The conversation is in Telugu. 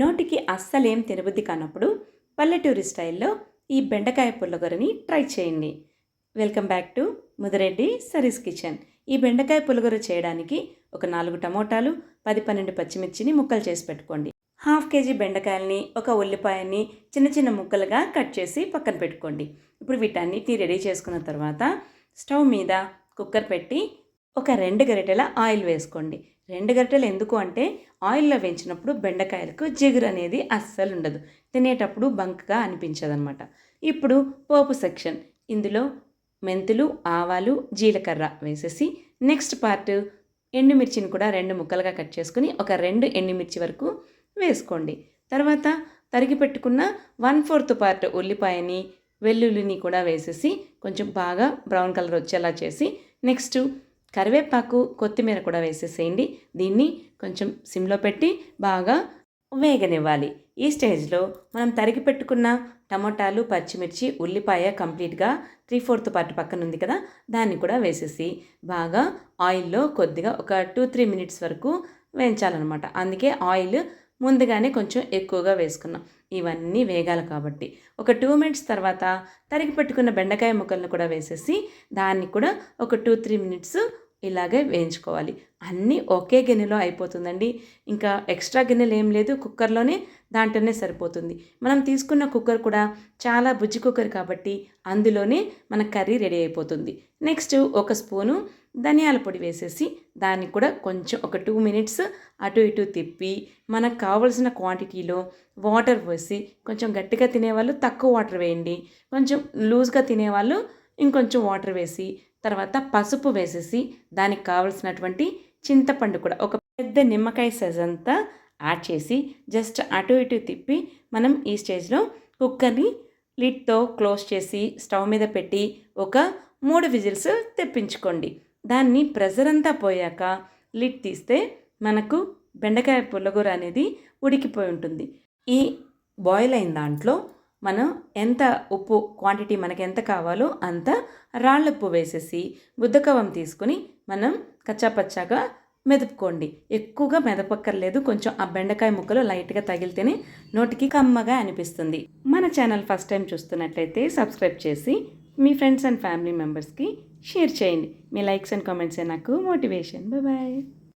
నోటికి అస్సలేం తినబుద్ధి కానప్పుడు పల్లెటూరి స్టైల్లో ఈ బెండకాయ పుల్లగొరని ట్రై చేయండి. Welcome back to Mudireddy Sari's kitchen. ఈ బెండకాయ పులిగొర చేయడానికి ఒక నాలుగు టమోటాలు పది పన్నెండు పచ్చిమిర్చిని ముక్కలు చేసి పెట్టుకోండి. హాఫ్ కేజీ బెండకాయల్ని ఒక ఉల్లిపాయని చిన్న చిన్న ముక్కలుగా కట్ చేసి పక్కన పెట్టుకోండి. ఇప్పుడు వీటన్నిటిని రెడీ చేసుకున్న తర్వాత స్టవ్ మీద కుక్కర్ పెట్టి ఒక రెండు గరిటెల ఆయిల్ వేసుకోండి. రెండు గరిటెలు ఎందుకు అంటే ఆయిల్లో వేయించినప్పుడు బెండకాయలకు జిగురు అనేది అస్సలు ఉండదు. తినేటప్పుడు బంకగా అనిపించదనమాట. ఇప్పుడు పోపు సెక్షన్. ఇందులో మెంతులు ఆవాలు జీలకర్ర వేసేసి నెక్స్ట్ పార్ట్ ఎండుమిర్చిని కూడా రెండు ముక్కలుగా కట్ చేసుకుని ఒక రెండు ఎండుమిర్చి వరకు వేసుకోండి. తర్వాత తరిగి పెట్టుకున్న వన్ ఫోర్త్ పార్ట్ ఉల్లిపాయని వెల్లుల్లిని కూడా వేసేసి కొంచెం బాగా బ్రౌన్ కలర్ వచ్చేలా చేసి నెక్స్ట్ కరివేపాకు కొత్తిమీర కూడా వేసేసేయండి. దీన్ని కొంచెం సిమ్లో పెట్టి బాగా వేగనివ్వాలి. ఈ స్టేజ్లో మనం తరిగి పెట్టుకున్న టమోటాలు పచ్చిమిర్చి ఉల్లిపాయ కంప్లీట్గా త్రీ ఫోర్త్ పార్ట్ పక్కన ఉంది కదా దాన్ని కూడా వేసేసి బాగా ఆయిల్లో కొద్దిగా ఒక టూ త్రీ మినిట్స్ వరకు వేయించాలన్నమాట. అందుకే ఆయిల్ ముందుగానే కొంచెం ఎక్కువగా వేసుకున్నాం. ఇవన్నీ వేగాలి కాబట్టి. ఒక టూ మినిట్స్ తర్వాత తరిగి పెట్టుకున్న బెండకాయ ముక్కలను కూడా వేసేసి దాన్ని కూడా ఒక టూ త్రీ మినిట్స్ ఇలాగే వేయించుకోవాలి. అన్నీ ఒకే గిన్నెలో అయిపోతుందండి. ఇంకా ఎక్స్ట్రా గిన్నెలు ఏం లేదు. కుక్కర్లోనే దాంట్లోనే సరిపోతుంది. మనం తీసుకున్న కుక్కర్ కూడా చాలా బుజ్జి కుక్కర్ కాబట్టి అందులోనే మన కర్రీ రెడీ అయిపోతుంది. నెక్స్ట్ ఒక స్పూను ధనియాల పొడి వేసేసి దాన్ని కూడా కొంచెం ఒక టూ మినిట్స్ అటు ఇటు తిప్పి మనకు కావలసిన క్వాంటిటీలో వాటర్ పోసి కొంచెం గట్టిగా తినేవాళ్ళు తక్కువ వాటర్ వేయండి. కొంచెం లూజ్గా తినేవాళ్ళు ఇంకొంచెం వాటర్ వేసి తర్వాత పసుపు వేసేసి దానికి కావలసినటువంటి చింతపండు కూడా. ఒక పెద్ద నిమ్మకాయ సైజ్ అంతా యాడ్ చేసి జస్ట్ అటు ఇటు తిప్పి మనం ఈ స్టేజ్లో కుక్కర్ని లిడ్తో క్లోజ్ చేసి స్టవ్ మీద పెట్టి ఒక మూడు విజిల్స్ తెప్పించుకోండి. దాన్ని ప్రెజర్ అంతా పోయాక లిడ్ తీస్తే మనకు బెండకాయ పుల్లగూర అనేది ఉడికిపోయి ఉంటుంది. ఈ బాయిల్ అయిన దాంట్లో మనం ఎంత ఉప్పు క్వాంటిటీ మనకి ఎంత కావాలో అంత రాళ్ళుప్పు వేసేసి బుద్ధకవం తీసుకుని మనం కచ్చాపచ్చాగా మెదుపుకోండి. ఎక్కువగా మెదపక్కర్లేదు. కొంచెం ఆ బెండకాయ ముక్కలు లైట్గా తగిలితేనే నోటికి కమ్మగా అనిపిస్తుంది. మన ఛానల్ ఫస్ట్ టైం చూస్తున్నట్లయితే సబ్స్క్రైబ్ చేసి మీ ఫ్రెండ్స్ అండ్ ఫ్యామిలీ మెంబర్స్కి షేర్ చేయండి. మీ లైక్స్ అండ్ కామెంట్సే నాకు మోటివేషన్. బాయ్.